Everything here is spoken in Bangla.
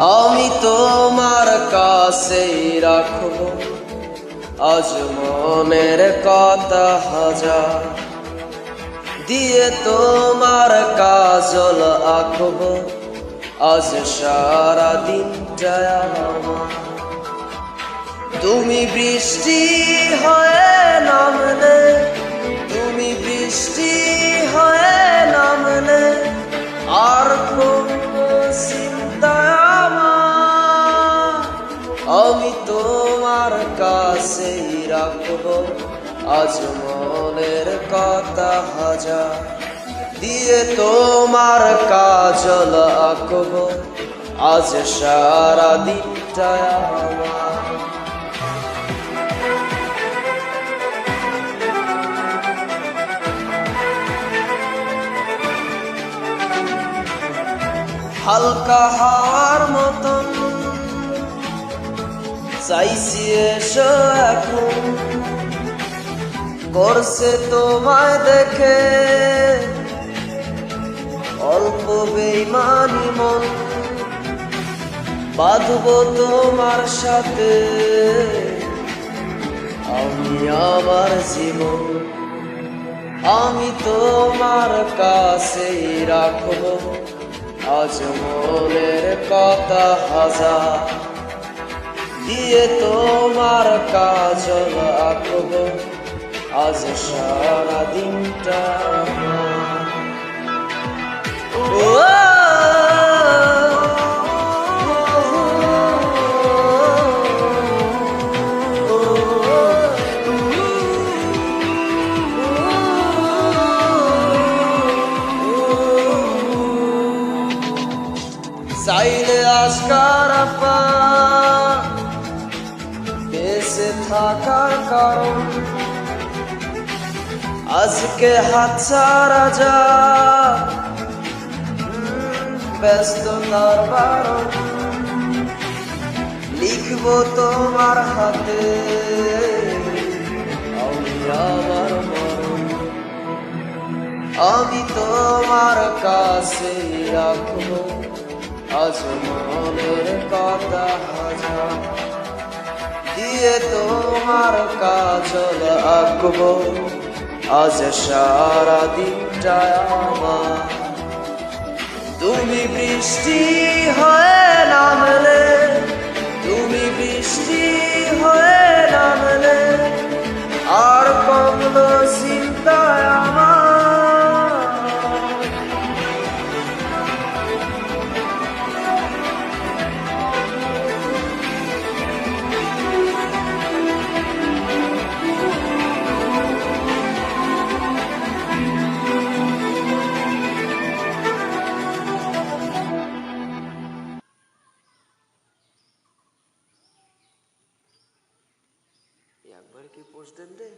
আমি তোমার কাছেই রাখব আজ মনের কথা হাজার। দিয়ে তোমার কাজল আঁকবো, আজ সারা আমার। তুমি বৃষ্টি হয়ে নামলে, তুমি বৃষ্টি আমি তোমার কাছেই রাখব আজ মনের কথা হাজার দিয়ে তোমার কাজল আঁকবো। আজ সারা দিনটা আমার। হালকা হাওয়ার মতন চাইছি এসো এখন। করছে তোমায় দেখে। অল্প বেইমানি মন। বাঁধব তোমার সাথে। আমি আমার জীবন, আমি তোমার কাছেই রাখব। আজ মনের কথা হাজার। দিয়ে তোমার কাজল আঁকবো আজ সারা দিনটা চাইলে আজকার বেঁচে থাকার কারণ। আজকে হাত ছাড়া যা উম, ব্যস্ততার বারণ। লিখব তোমার হাতে। আমি তোমার কাছে রাখব। আজ মনের কথা হাজার। দিয়ে তোমার কাজল আঁকবো। আজ সারা দিনটা আমার। তুমি বৃষ্টি হয়ে নামলে একবার কি পোস্ট দেন রে